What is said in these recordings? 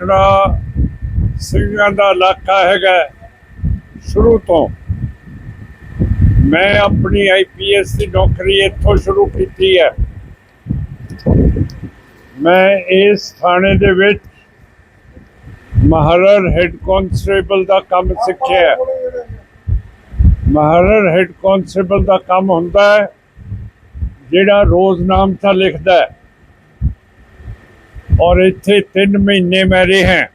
ਜਿਹੜਾ ਸਿੰਘਾਂ ਦਾ ਇਲਾਕਾ ਹੈਗਾ ਸ਼ੁਰੂ ਤੋਂ। ਮੈਂ ਆਪਣੀ ਆਈਪੀਐਸ ਦੀ ਨੌਕਰੀ ਇੱਥੋਂ ਸ਼ੁਰੂ ਕੀਤੀ ਹੈ। ਮੈਂ ਇਸ ਥਾਣੇ ਦੇ ਵਿੱਚ ਮਹਾਰਰ ਹੈਡ ਕਾਂਸਟੇਬਲ ਦਾ ਕੰਮ ਸਿੱਖਿਆ ਮਹਾਰਰ ਹੈਡ ਕਾਂਸਟੇਬਲ ਦਾ ਕੰਮ ਹੁੰਦਾ ਹੈ, ਜਿਹੜਾ ਰੋਜ਼ ਰੋਜ਼ਨਾਮਾ ਲਿਖਦਾ ਹੈ। ਔਰ ਇੱਥੇ 3 ਮਹੀਨੇ ਮੈਂ ਰਿਹਾ।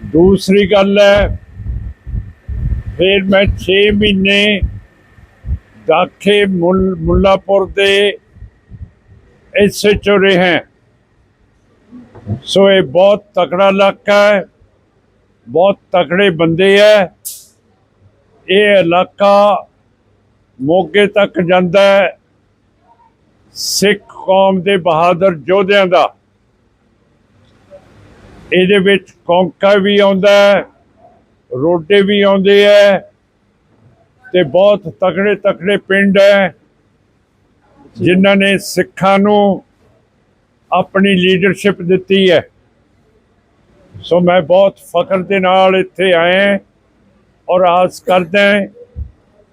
ਦੂਸਰੀ ਗੱਲ ਹੈ, ਫਿਰ ਮੈਂ 6 ਮਹੀਨੇ ਦਾਖੇ ਮੁੱਲਾਪੁਰ ਦੇ ਐਸਐਚਓ ਰਿਹਾ। ਸੋ ਇਹ ਬਹੁਤ ਤਕੜਾ ਇਲਾਕਾ ਹੈ, ਬਹੁਤ ਤਕੜੇ ਬੰਦੇ ਹੈ। ਇਹ ਇਲਾਕਾ ਮੋਗੇ ਤੱਕ ਜਾਂਦਾ ਹੈ। ਸਿੱਖ ਕੌਮ ਦੇ ਬਹਾਦਰ ਯੋਧਿਆਂ ਦਾ। ਇਹਦੇ ਵਿੱਚ ਕੌਂਕਾ ਵੀ ਆਉਂਦਾ ਹੈ, ਰੋਡੇ ਵੀ ਆਉਂਦੇ ਹੈ ਤੇ ਬਹੁਤ ਤਕੜੇ ਤਕੜੇ ਪਿੰਡ ਹੈ, ਜਿਨ੍ਹਾਂ ਨੇ ਸਿੱਖਾਂ ਨੂੰ ਆਪਣੀ ਲੀਡਰਸ਼ਿਪ ਦਿੱਤੀ ਹੈ। ਸੋ ਮੈਂ ਬਹੁਤ ਫਖਰ ਦੇ ਨਾਲ ਇੱਥੇ ਆਇਆ ਔਰ ਆਸ ਕਰਦਾ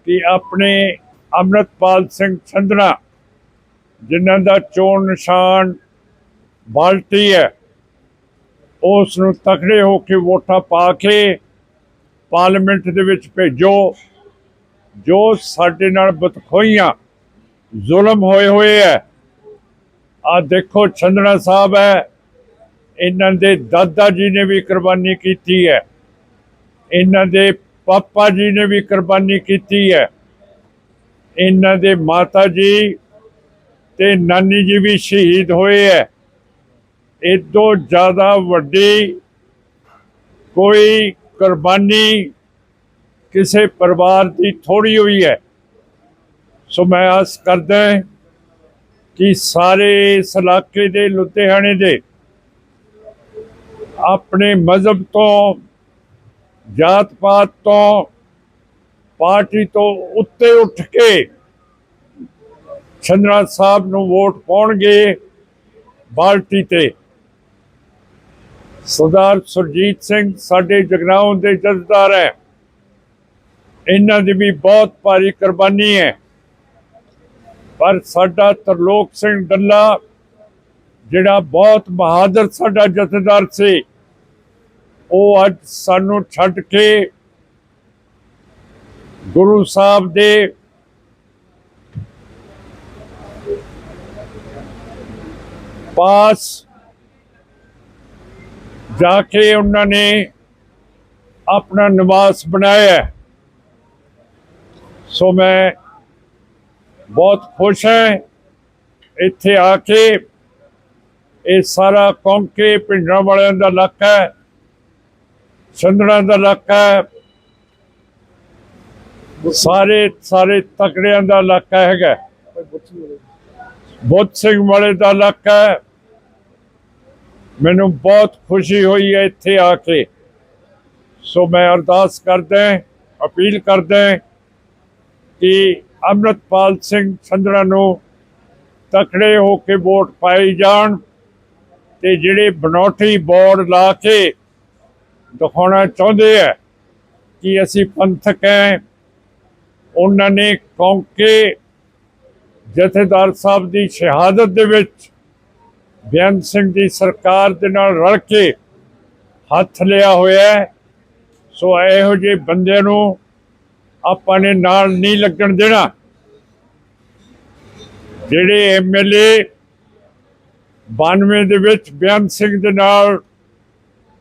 ਕਿ ਆਪਣੇ ਅੰਮ੍ਰਿਤਪਾਲ ਸਿੰਘ ਸੰਧਣਾ ਜਿਨ੍ਹਾਂ ਦਾ ਚੋਣ ਨਿਸ਼ਾਨ ਬਾਲਟੀ ਹੈ ਉਸ ਨੂੰ ਤਕੜੇ ਹੋ ਕੇ ਵੋਟਾਂ ਪਾ ਕੇ ਪਾਰਲੀਮੈਂਟ ਦੇ ਵਿੱਚ ਭੇਜੋ, ਜੋ ਸਾਡੇ ਨਾਲ ਬਤਖੋਈਆਂ ਜ਼ੁਲਮ ਹੋਏ ਹੋਏ ਹੈ। ਆ ਦੇਖੋ ਚੰਦਨਾ ਸਾਹਿਬ ਹੈ, ਇਹਨਾਂ ਦੇ ਦਾਦਾ ਜੀ ਨੇ ਵੀ ਕੁਰਬਾਨੀ ਕੀਤੀ ਹੈ, ਇਹਨਾਂ ਦੇ ਪਾਪਾ ਜੀ ਨੇ ਵੀ ਕੁਰਬਾਨੀ ਕੀਤੀ ਹੈ, ਇਹਨਾਂ ਦੇ ਮਾਤਾ ਜੀ ਤੇ ਨਾਨੀ ਜੀ ਵੀ ਸ਼ਹੀਦ ਹੋਏ ਹੈ ਇਦੋਂ ਜ਼ਿਆਦਾ ਵੱਡੀ ਕੋਈ ਕੁਰਬਾਨੀ ਕਿਸੇ ਪਰਿਵਾਰ ਦੀ ਥੋੜੀ ਹੋਈ ਹੈ ਸੋ ਮੈਂ ਆਸ ਕਰਦਾ ਕਿ ਸਾਰੇ ਇਸ ਇਲਾਕੇ ਦੇ, ਲੁਧਿਆਣੇ ਦੇ ਆਪਣੇ ਮਜ਼ਹਬ ਤੋਂ ਜਾਤ ਪਾਤ ਤੋਂ, ਪਾਰਟੀ ਤੋਂ ਉੱਤੇ ਉੱਠ ਕੇ ਚੰਦਰਾ ਸਾਹਿਬ ਨੂੰ ਵੋਟ ਪਾਉਣਗੇ ਬਾਲਟੀ ਤੇ। ਸਰਦਾਰ ਸੁਰਜੀਤ ਸਿੰਘ ਸਾਡੇ ਜਗਰਾਉਂ ਦੇ ਜਥੇਦਾਰ ਹੈ। ਇਹਨਾਂ ਦੀ ਵੀ ਬਹੁਤ ਭਾਰੀ ਕੁਰਬਾਨੀ ਹੈ। ਪਰ ਸਾਡਾ ਤਰਲੋਕ ਸਿੰਘ ਡੱਲਾ, ਜਿਹੜਾ ਬਹੁਤ ਬਹਾਦਰ ਸਾਡਾ ਜਥੇਦਾਰ ਸੀ, ਉਹ ਅੱਜ ਸਾਨੂੰ ਛੱਡ ਕੇ ਗੁਰੂ ਸਾਹਿਬ ਦੇ ਪਾਸ ਜਾ ਕੇ ਉਹਨਾਂ ਨੇ ਆਪਣਾ ਨਿਵਾਸ ਬਣਾਇਆ ਸੋ ਮੈਂ ਬਹੁਤ ਖੁਸ਼ ਹਾਂ ਇੱਥੇ ਆ ਕੇ ਇਹ ਸਾਰਾ ਕੌਂਕੇ ਪਿੰਡਾਂ ਵਾਲਿਆਂ ਦਾ ਇਲਾਕਾ ਹੈ ਸੰਦੜਾ ਦਾ ਇਲਾਕਾ ਹੈ, ਸਾਰੇ ਸਾਰੇ ਤਕੜਿਆਂ ਦਾ ਇਲਾਕਾ ਹੈਗਾ ਬੁੱਧ ਸਿੰਘ ਵਾਲੇ ਦਾ ਇਲਾਕਾ ਹੈ। ਮੈਨੂੰ ਬਹੁਤ ਖੁਸ਼ੀ ਹੋਈ ਹੈ ਇੱਥੇ ਆ ਕੇ। ਸੋ ਮੈਂ ਅਰਦਾਸ ਕਰਦਾ ਅਪੀਲ ਕਰਦਾ ਕਿ ਅੰਮ੍ਰਿਤਪਾਲ ਸਿੰਘ ਸੰਧਣਾ ਨੂੰ ਤਕੜੇ ਹੋ ਕੇ ਵੋਟ ਪਾਈ ਜਾਣ ਤੇ ਜਿਹੜੇ ਬਨੌਟੀ ਬੋਰਡ ਲਾ ਕੇ ਦਿਖਾਉਣਾ ਚਾਹੁੰਦੇ ਆ ਕਿ ਅਸੀਂ ਪੰਥਕ ਹੈ, ਉਹਨਾਂ ਨੇ ਕੌਂਕੇ ਜਥੇਦਾਰ ਸਾਹਿਬ ਦੀ ਸ਼ਹਾਦਤ ਦੇ ਵਿੱਚ ਬੇਅੰਤ ਸਿੰਘ ਦੀ ਸਰਕਾਰ ਦੇ ਨਾਲ ਰਲ ਕੇ ਹੱਥ ਲਿਆ ਹੋਇਆ ਸੋ ਇਹੋ ਜਿਹੇ ਬੰਦੇ ਨੂੰ ਆਪਾਂ ਨੇ ਨਾਲ ਨਹੀਂ ਲੱਗਣ ਦੇਣਾ। ਜਿਹੜੇ ਐਮਐਲਏ 92 ਦੇ ਵਿੱਚ ਬੇਅੰਤ ਸਿੰਘ ਦੇ ਨਾਲ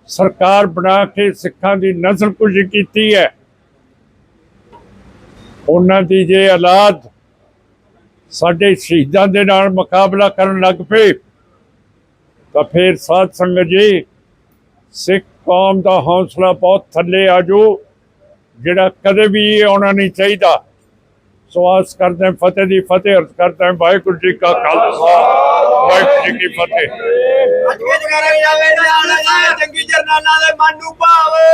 ਸਰਕਾਰ ਬਣਾ ਕੇ ਸਿੱਖਾਂ ਦੀ ਨਸਲਕੁਸ਼ੀ ਕੀਤੀ ਹੈ। ਉਹਨਾਂ ਦੀ ਜੇ ਔਲਾਦ ਸਾਡੇ ਸ਼ਹੀਦਾਂ ਦੇ ਨਾਲ ਮੁਕਾਬਲਾ ਕਰਨ ਲੱਗ ਪਏ। ਤਾਂ ਫਿਰ ਸਾਧ ਸੰਗਤ ਜੀ ਸਿੱਖ ਕੌਮ ਦਾ ਹੌਸਲਾ ਬਹੁਤ ਥੱਲੇ ਆਜੂ ਜਿਹੜਾ ਕਦੇ ਵੀ ਆਉਣਾ ਨਹੀਂ ਚਾਹੀਦਾ। ਸੋ ਆਸ ਕਰਦੇ ਹਾਂ ਫਤਿਹ ਦੀ ਫਤਿਹ ਅਰਜ਼ ਕਰਦੇ ਹਾਂ ਵਾਹਿਗੁਰੂ ਜੀ ਕਾ ਖਾਲਸਾ ਵਾਹਿਗੁਰੂ ਜੀ ਕੀ ਫਤਿਹ। ਅੱਜ ਕੇ ਜਗਾਰਾ ਜਾਵੇ ਜਾਣਾ ਜਾਏ ਜੰਗੀ ਜਰਨਾਲਾਂ ਦੇ ਮਨ ਨੂੰ ਭਾਵੇ।